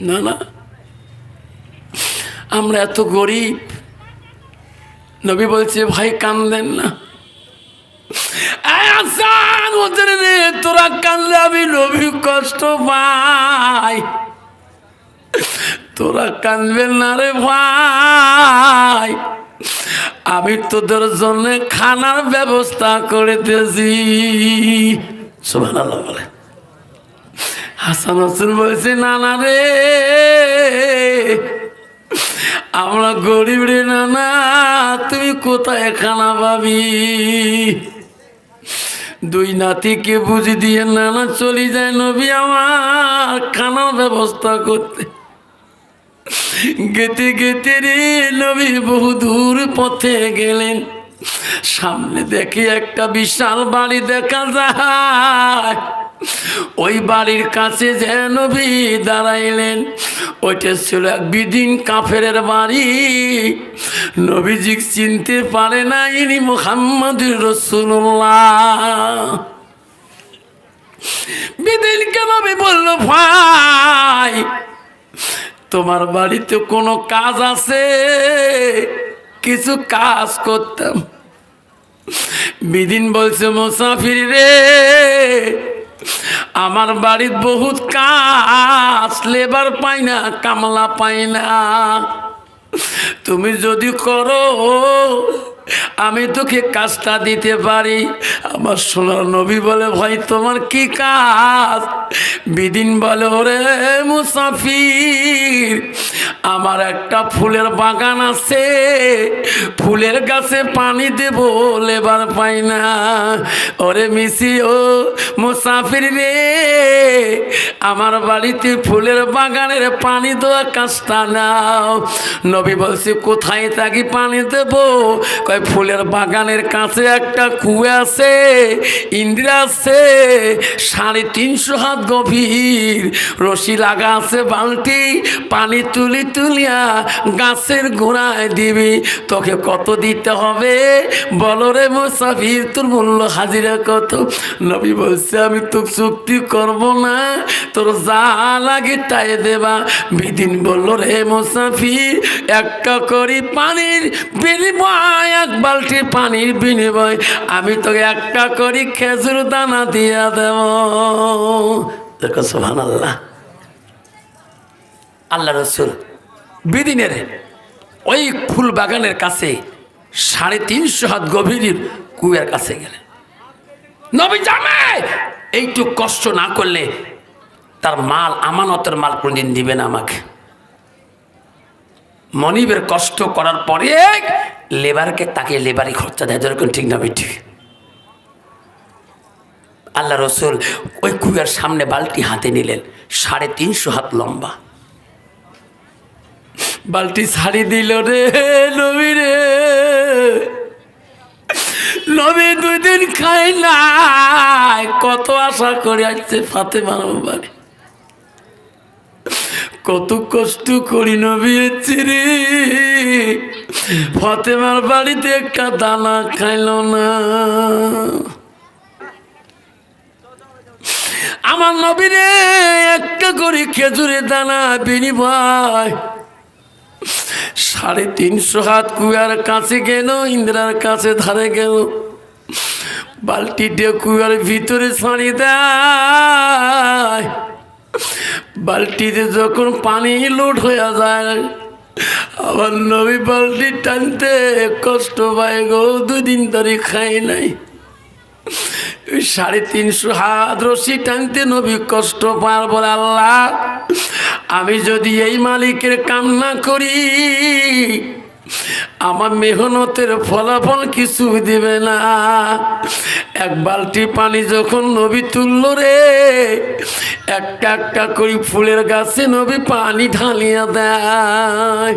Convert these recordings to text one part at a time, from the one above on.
না না। আমরা এত গরিব। নবী বলছে, ভাই, কান্দেন না। তোরা কানলে আমি নবী কষ্ট পাই। তোরা কানবেন না রে ভাই। আমি তোদের জন্য খানার ব্যবস্থা করেতেছি সুবহানাল্লাহ বলে। হাসান হোসেন বলছে, না না রে, আমরা গরিব রে নানা তুমি কোথায় খানা পাবি? দুই নাতিকে বুঝি দিয়ে নানা চলে যায় নবী আমার খানার ব্যবস্থা করতে। গেতে গেতে রে, নবী বহু দূর পথে গেলেন। সামনে দেখি একটা বিশাল বাড়ি দেখা যায়। ওই বাড়ির কাছে যে নবী দাঁড়াইলেন, ওইটা ছিল এক বিদিন কাফের বাড়ি। নবীজি চিনতে পারে না ইনি মোহাম্মদ রসুল্লাহ বিদিনকে নবী বলল, ভাই, তোমার বাড়িতে কোনো কাজ আছে? কিছু কাজ করতাম। বিদিন বলছে, মুসাফির রে আমার বাড়ির বহুত কাজ, লেবার পাই না, কামলা পাই না। তুমি যদি করো, আমি তোকে কাজটা দিতে পারি। আমার সোনার নবী বলে, ভাই, তোমার কি কাজ? বিদিন বলে, ওরে মুসাফির আমার একটা ফুলের বাগান আছে, ফুলের গাছে পানি দেব, লেবার পাই না। ওরে ও মুসাফির রে, আমার বাড়িতে ফুলের বাগানের পানি দেওয়া কাজটা নাও। নবী বলছি, কোথায় থাকি পানি দেব? কয়, ফুলের বাগানের কাছে একটা কুয়া আছে, ইন্দিরা আছে, সাড়ে তিনশো হাত গভীর। রশি লাগা আছে বালতি, পানি তুলি তুলিয়া গাছের গোড়ায় দিবি, তোকে কত দিতে হবে? বলো রে মুসাফির, তোর মূল্য হাজিরা কত? নবী বলছে, আমি তো চুক্তি করব না, তোর যা লাগে তাই দেবা। বিদিন বলল, রে মুসাফির, একটা করি পানির বিনিময়, এক বালতি পানির বিনিময়। আমি তোকে একটা করি খেজুর দানা দিয়া দেব। দেখো সোহান আল্লাহ আল্লাহ রসুল বিদিনের ওই ফুল বাগানের কাছে সাড়ে তিনশো হাত গভীর কুয়ার কাছে গেলেন। নবী জানে এইটু কষ্ট না করলে তার মাল, আমানতের মাল কোনদিন দিবে না আমাকে। মনিবের কষ্ট করার পরে লেবারকে তাকে লেবারই খরচা দেয় যেরকম ঠিক না ঠিক। আল্লাহ রসুল ওই কুয়ার সামনে বালতি হাতে নিলেন, সাড়ে তিনশো হাত লম্বা। বালতি ছাড়ি দিল রে নবী রে। নবী দুই দিন খাই নাই। কত আশা করে আসছে ফাতে মানব বাড়ি। কত কষ্ট করি নবী রে ফতেমার বাড়িতে একটা দানা খাইল না। আমার নবীরে একটা করে খেজুরের দানা, বিনি বিনিময় সাড়ে তিনশো হাত কুয়ার কাছে গেল, ইন্দিরার কাছে ধারে গেল। বালতি দিয়ে কুয়ার ভিতরে ছাড়ি দেয়। বালতিতে যখন পানি লোড হয়ে যায় আবার নবী বালতি টানতে কষ্ট পায় গো, দুদিন ধরে খাই নাই। সাড়ে তিনশো হাত রশি টানতে নবী কষ্ট পার আল্লাহ। আমি যদি এই মালিকের কাম না করি, আমার মেহনতের ফলাফল কিছু দিবে না। এক বালতি পানি যখন নবী তুলল রে, একটা একটা করে ফুলের গাছে নবী পানি ঢালিয়া দেয়।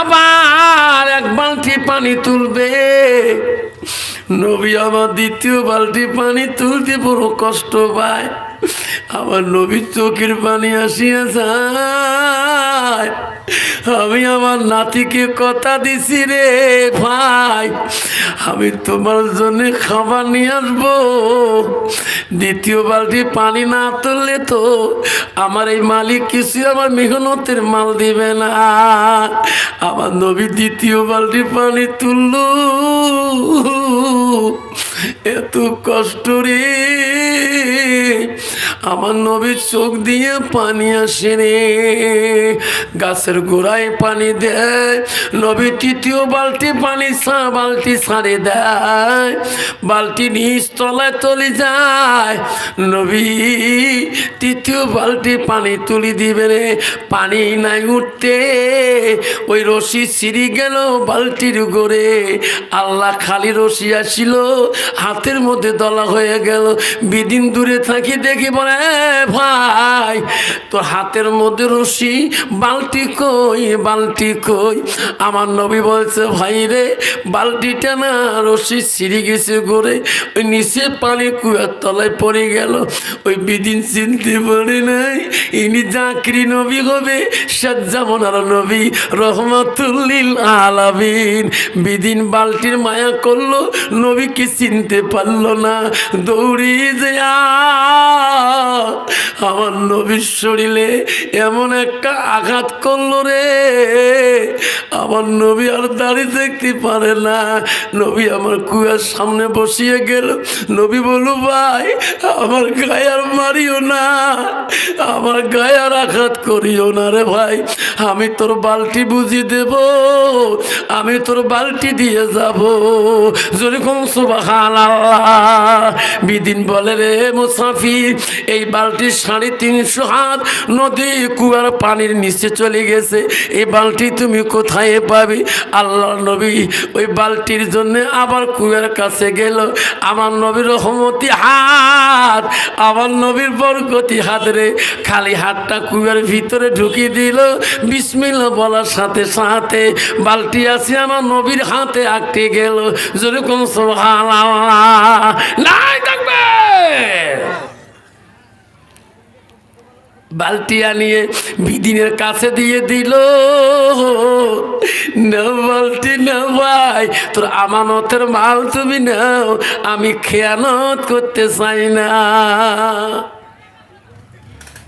আবার এক বালতি পানি তুলবে নবী আমার দ্বিতীয় বালতি পানি তুলতে বড় কষ্ট পায়। আমার নবীর চোখের পানি আসিয়া আমি আমার নাতিকে কথা দিছি রে ভাই, আমি তোমার জন্য খাবার নিয়ে আসব। দ্বিতীয় বালতি পানি না তুললে তো আমার এই মালিক কিছু আমার মেহনতের মাল দিবে না। আমার নবী দ্বিতীয় বালতি পানি তুললো। এত কষ্ট রে। আমার নবীর চোখ দিয়ে পানি আসে রে। গাছের গোড়ায় পানি দেয়। নবী তৃতীয় বালতি পানি সা, বালতি ছাড়ে দেয়। বালতি নিচ তলায় তলে যায়। নবী তৃতীয় বালতি পানি তুলি দিবে রে। পানি নাই উঠতে। ওই রশি ছিঁড়ি গেল বালতির গোড়ে। আল্লাহ খালি রশি আসিল। হাতের মধ্যে দলা হয়ে গেল। বিদিন দূরে থাকি দেখি বলে, "এ ভাই, তোর হাতের মধ্যে রশি, বালতি কই বালতি কই? আমার নবী বলছে, ভাই রে, বালতিটা না, রশি ছিঁড়ে গেছে গড়ে। ওই নিচে পানি কুয়ার তলায় পড়ে গেল। ওই বিদিন চিনতে পারে নাই, ইনি চাকরি নবী হবে সাজ্জামনার নবী, রহমতুল্লিল আলামিন। বিদিন বালতির মায়া করল, নবীকে চিনতে পারল না দৌড়িয়ে যা আমার নবীর শরীরে এমন একটা আঘাত করল রে। আমার নবী আর দাড়ি দেখতে পারে না। নবী আমার কুয়ার সামনে বসিয়ে গেল। নবী বলু ভাই, আমার গায়ে আর মারিও না। আমার গায়ে আর আঘাত করিও না রে ভাই। আমি তোর বালতি বুঝি দেব। আমি তোর বালতি দিয়ে যাব। যেরকম সুবাহান বিদিন বলে রে মুসাফির, এই বালতি সাড়ে তিনশো হাত নদী কুয়ার পানির নিচে চলে গেছে। এই বালতি তুমি কোথায় পাবে? আল্লাহ নবী ওই বালতির জন্য আবার কুয়ার কাছে গেল। আমার নবীর রহমতি হাত, আমার নবীর বরকতি হাত রে। খালি হাতটা কুয়ার ভিতরে ঢুকিয়ে দিল। বিসমিল্লা বলার সাথে সাথে বালতি আছে আমার নবীর হাতে আটকে গেল। যেরকম নাই থাকবে। বালতি আনিয়ে বিদিনের কাছে দিয়ে দিল। না বালতি না ভাই, তোর আমানতের মাল তুমি নাও, আমি খেয়ানত করতে চাই না।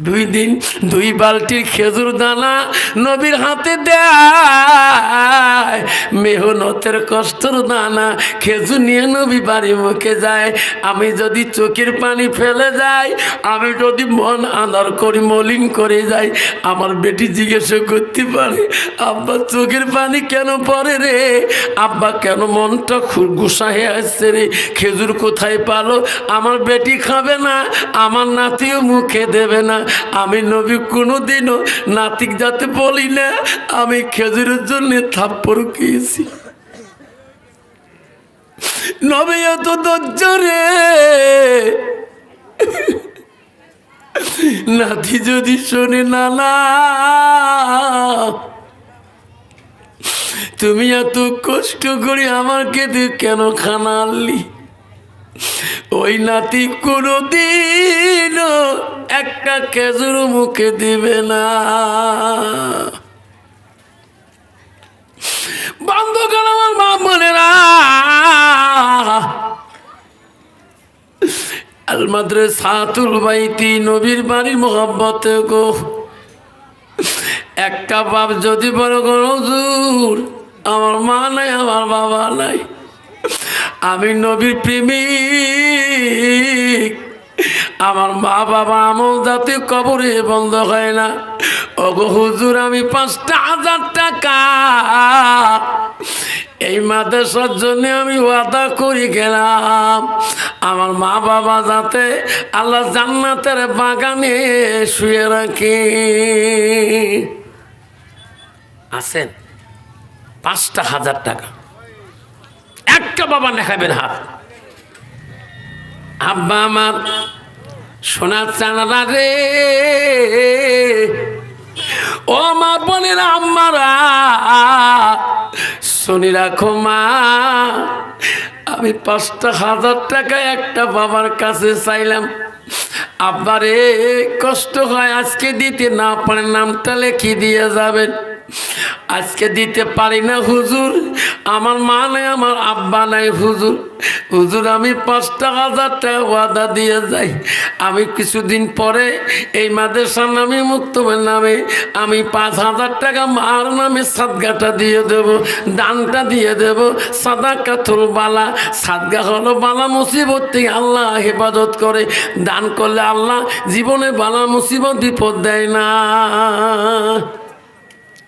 দুই দিন দুই বালতির খেজুর দানা নবীর হাতে দেয়। মেহনতের কষ্টর দানা খেজুর নিয়ে নবী বাড়ি মুখে যায়। আমি যদি চোখের পানি ফেলে যাই, আমি যদি মন আনার করি মলিন করে যাই, আমার বেটি জিজ্ঞাসা করতে পারে, আব্বা, চোখের পানি কেন পরে রে? আব্বা, কেন মনটা গুসা হয়ে আসছে রে? খেজুর কোথায় পালো? আমার বেটি খাবে না, আমার নাতিও মুখে দেবে না। আমি নবী কোনোদিনও নাতিক যাতে বলি না। আমি খেজুরের জন্য থাপ্পড় খেয়েছি। নবী এত ধৈর্য নাতি যদি শোনে না তুমি এত কষ্ট করে আমাকে কেন খানা আনলি? ওই নাতি কোনোদিন একটা খেজুর মুখে দিবে না। বন্ধ কর আমার মা বোনেরা আলমাদ্রে সাতুল বাইতি নবীর বাড়ির মোহাব্বতে গো। একটা বাপ যদি বড় কোনো দূর আমার মা নাই, আমার বাবা নাই। আমি নবীর প্রেমিক। আমার মা বাবা আমল যাতে কবরে বন্ধ হয় না। ওগো হুজুর, আমি পাঁচটা হাজার টাকা এই মাদ্রাসার জন্য আমি ওয়াদা করে গেলাম। আমার মা বাবা যাতে আল্লাহ জান্নাতের বাগানে শুয়ে রাখি। আছেন পাঁচটা হাজার টাকা। একটা বাবা দেখাবেন হাত আব্বা আমার সোনার চানারা রে। ও মা বোনের আম্মারা, শুনি রাখো মা, আমি পাঁচটা হাজার টাকা একটা বাবার কাছে চাইলাম। আব্বারে কষ্ট হয়, আজকে দিতে না পারেন নামটা লেখি দিয়ে যাবেন। আজকে দিতে পারি না হুজুর। আমার মা নাই, আমার আব্বা নাই হুজুর। হুজুর, আমি পাঁচটা হাজার টাকা ওয়াদা দিয়ে যাই। আমি কিছুদিন পরে এই মাদ্রাসার নামে মুক্তবের নামে আমি পাঁচ হাজার টাকা মার নামে সাদগাটা দিয়ে দেব, দানটা দিয়ে দেব। সাদা কাথুল বালা, সাদগা হলো বালা মুসিবত থেকে আল্লাহ হেফাজত করে। দান করলে আল্লাহ জীবনে বালা মুসিবত বিপদ দেয় না।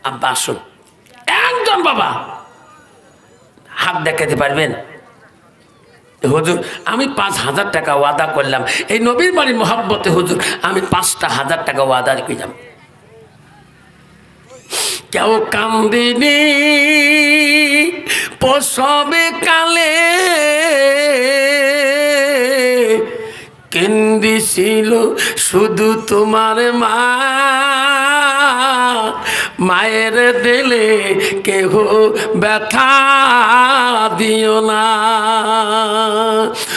আব্বা, আসুন। একজন বাবা। হাত দেখাতে পারবেন? হুজুর, আমি পাঁচ হাজার টাকা ওয়াদা করলাম। এই নবীর বাড়ির মোহাব্বতে, হুজুর, আমি পাঁচটা হাজার টাকা ওয়াদা করলাম কেউ কান্দিনি, প্রসবে কালে কেন্দিছিল শুধু তোমার মা। মায়ের দিলে কেহ ব্যথা দিও না।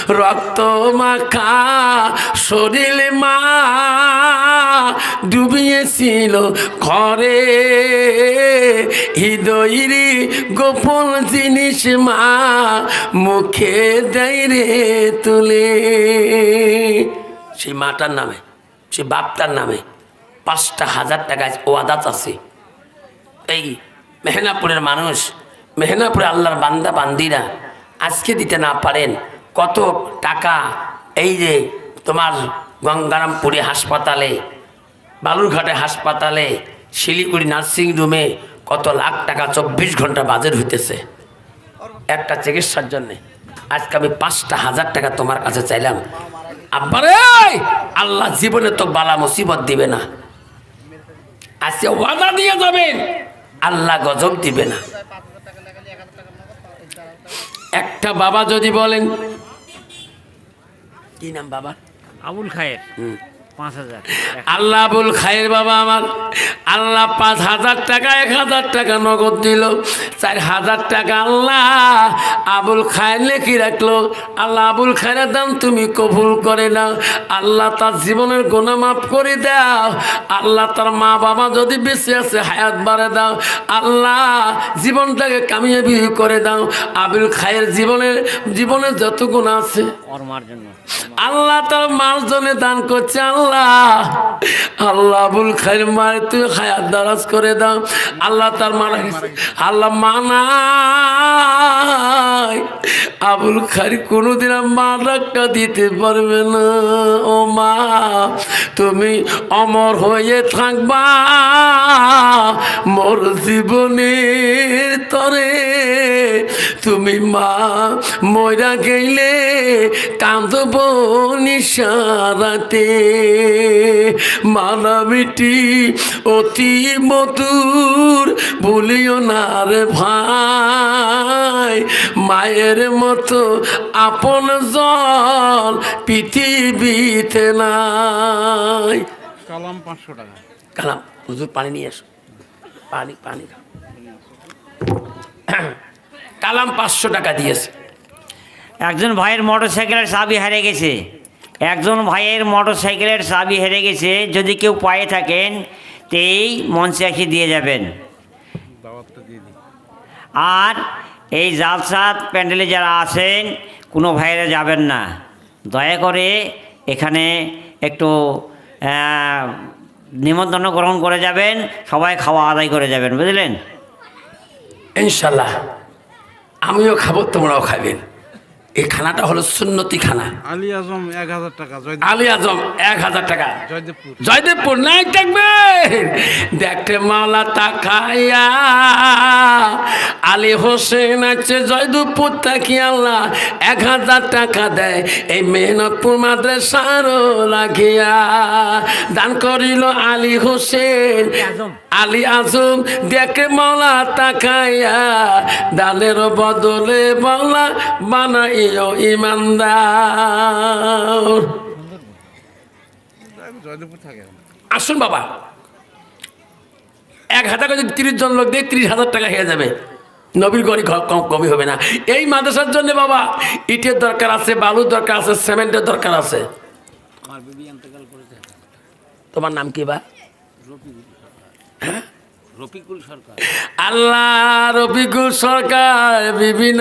রক্ত মাখা শরীর মা ডুবিয়েছিল ঘরে। হৃদয়ের গোপন জিনিস মা মুখে দেয় তুলে। সেই মাটার নামে সে বাপটার নামে পাঁচটা হাজার টাকা ওয়াদাত আছে। এই মেহনাপুরের মানুষ, মেহনাপুরে আল্লাহর বান্দা, বান্দিরা আজকে দিতে না পারেন কত টাকা এই যে তোমার গঙ্গারামপুরে হাসপাতালে, বালুরঘাটে হাসপাতালে, শিলিগুড়ি নার্সিং রুমে কত লাখ টাকা চব্বিশ ঘণ্টা বাজেট হইতেছে। একটা চিকিৎসার জন্যে। আজকে আমি পাঁচটা হাজার টাকা তোমার কাছে চাইলাম। আব্বারে আল্লাহ জীবনে তো বালা মুসিবত দিবে না। আজকে ওয়াদা দিয়ে যাবেন। আল্লাহ গজব দিবে না। একটা বাবা যদি বলেন কি নাম বাবা আবুল খায়ের। হুম। আল্লাহ আবুল খায়ের বাবা আমার আল্লাহ পাঁচ হাজার টাকা এক হাজার টাকা নগদ দিল। চার হাজার টাকা আল্লাহ আবুল খায়ের লেখি রাখল। আল্লাহ আবুল খায়ের দাম তুমি কবুল করে নাও। আল্লাহ তার জীবনের গোনা মাফ করে দাও। আল্লাহ তার মা বাবা যদি বেঁচে আছে হায়াত বাড়ে দাও। আল্লাহ জীবনটাকে কামিয়ে কামিয়াবি করে দাও। আবুল খায়ের জীবনের জীবনের যত গুণ আছে আল্লাহ তার মার জন্য দান করছে। আল্লাহ আল্লাহ। আবুল খাইর মার তুই হায়াত দারাজ করে দাও। আল্লাহ তার মারা গেছে। আল্লাহ মানাই আবুল খাই কোনোদিন মা ডাক্তার দিতে পারবে না। ও মা, তুমি অমর হয়ে থাকবা। মোর জীবনের তরে তুমি মা ময়রা গেলে কাঁদব নিশারাতে। মানামিটি অতি মধুর বলিও না রে ভাই। মায়ের মতো আপন জল পৃথিবীতে নাই। কালাম পাঁচশো টাকা। কালাম হুজুর পানি নিয়ে এসো পানি পানি কালাম পাঁচশো টাকা দিয়েছে। একজন ভাইয়ের মোটর সাইকেলের চাবি হারিয়ে গেছে। একজন ভাইয়ের মোটর সাইকেলের চাবি হেরে গেছে, যদি কেউ পায়ে থাকেন তো এই মঞ্চে এসে দিয়ে যাবেন। আর এই জালসাত প্যান্ডেলে যারা আছেন, কোনো ভাইয়েরা যাবেন না। দয়া করে এখানে একটু নিমন্ত্রণ গ্রহণ করে যাবেন, সবাই খাওয়া আদায় করে যাবেন, বুঝলেন? ইনশাল্লাহ। আমিও খাব, তোমরাও খাবেন। এই খানাটা হলো সুন্নতি খানা। আলী আজম এক হাজার টাকা আলী আজম এক হাজার টাকা। জয়দেবপুর। জয়দেবপুর নাই থাকবে। দেখতে মাওলা তাকাইয়া। আলী হোসেন আছে জয়দেবপুর তাকি আল্লাহ এক হাজার টাকা দেয়। এই মেহনতপুর মাদ্রাসার লাগিয়া দান করিল আলী হোসেন। আলী আজম। দেখে মাওলা তাকাইয়া। দানের বদলে মাওলা বানাইও ইমানদার। আসুন বাবা। এক হাজার করে যদি তিরিশ জন লোক দিয়ে তিরিশ হাজার টাকা হয়ে যাবে। নবীর গড়ি কম কমই হবে না। এই মাদ্রাসার জন্য বাবা ইটের দরকার আছে বালুর দরকার আছে সিমেন্টের দরকার আছে। তোমার নাম কি বা? রফিকুল সরকার। আল্লাহ রফিকুল সরকার বিবিনাই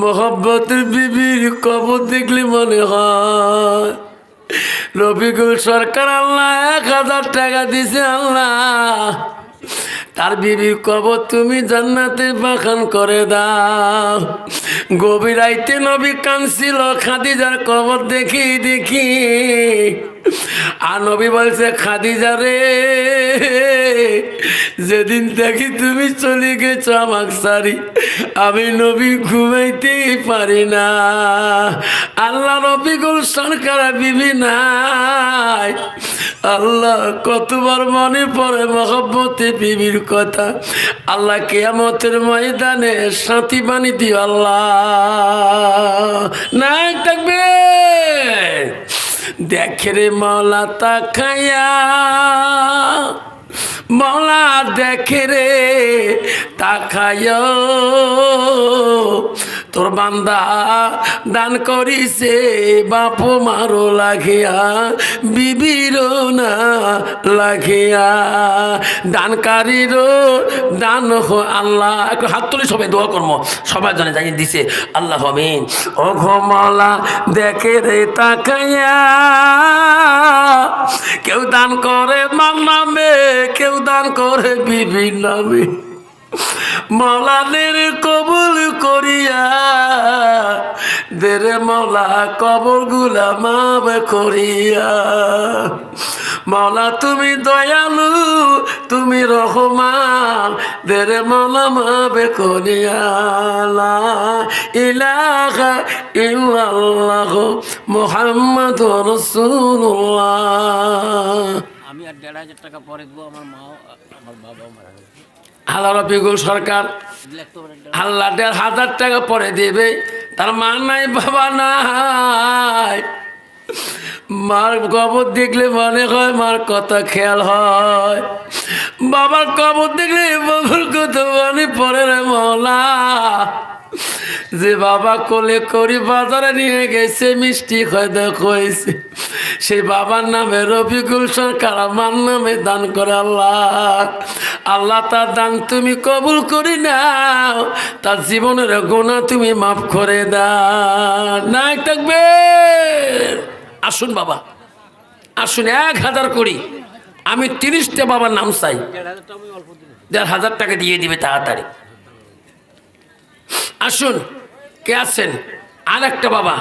মোহাম্মতের বিবির কবর দেখলে মনে হয়। রফিকুল সরকার আল্লাহ এক হাজার টাকা দিছে আল্লাহ। তার বিবি কবর তুমি জান্নাতে বাখান করে দাও। গভীর রাইতে নবী কানছিল খাদিজার কবর দেখি দেখি। আর নবী বলছে, খাদিজা রে, যেদিন দেখি তুমি চলে গেছো আমাক সারি, আমি নবী ঘুমাইতেই পারি না। আল্লাহ নবীগুল সরকার বিবি নাই। আল্লাহ কতবার মনে পড়ে মহব্বতে বিবির কথা। আল্লাহ কেয়ামতের ময়দানে সাথী বানি দিও আল্লাহ। নাই থাকবে দেখে রে মৌলা তাকায়া মৌলা দেখে রে তাকায় তোর বান্দা দান করিছে, বাপ মারো লাগিয়া বিবির না লাগিয়া। দানকারীরও দান হো আল্লাহ। একটু হাত তুলি সবাই, দোয়া কর্ম সবাই জানে জানিয়ে দিছে, আল্লাহ হমিন ও ঘমালা দেখে রে তাকাইয়া। কেউ দান করে মার নামে, কেউ দান করে বিবি নামে। মলাদের কবুল করিয়া দেরে মলা কবরগুলা মাব করিয়া। মলা, তুমি দয়ালু, তুমি রহমান দেরে মলা মাবে করিয়া। লা ইলাহা ইল্লাল্লাহ মুহাম্মাদ রাসূলুল্লাহ। আমি আর দেড় হাজার টাকা পরে দেবো আমার মা, আমার বাবা মারা আল্লাহ রফিকুল সরকার আল্লাহ দেড় হাজার টাকা পরে দেবে। তার মা নাই, বাবা নাই। মার কবর দেখলে মনে হয় মার কথা খেয়াল হয়। বাবার কবর দেখলে বাবার কথা মনে পড়ে রে মলা। যে বাবা কোলে করি বাজারে নিয়ে গেছে, মিষ্টি খয় দেখছে সেই বাবার নামে রবি রফিকুল সরকার, আমার নামে দান করে আল্লাহ। আল্লাহ, তার দান তুমি কবুল করি নাও। তার জীবনের গোনা তুমি মাফ করে দাও। নাই থাকবে। আসুন বাবা, আসুন, এক হাজার করি আমি তিরিশটা বাবার নাম চাই। দেড় হাজার টাকা দিয়ে দিবে তাড়াতাড়ি। আসুন। কে আছেন? আর একটা বাবা।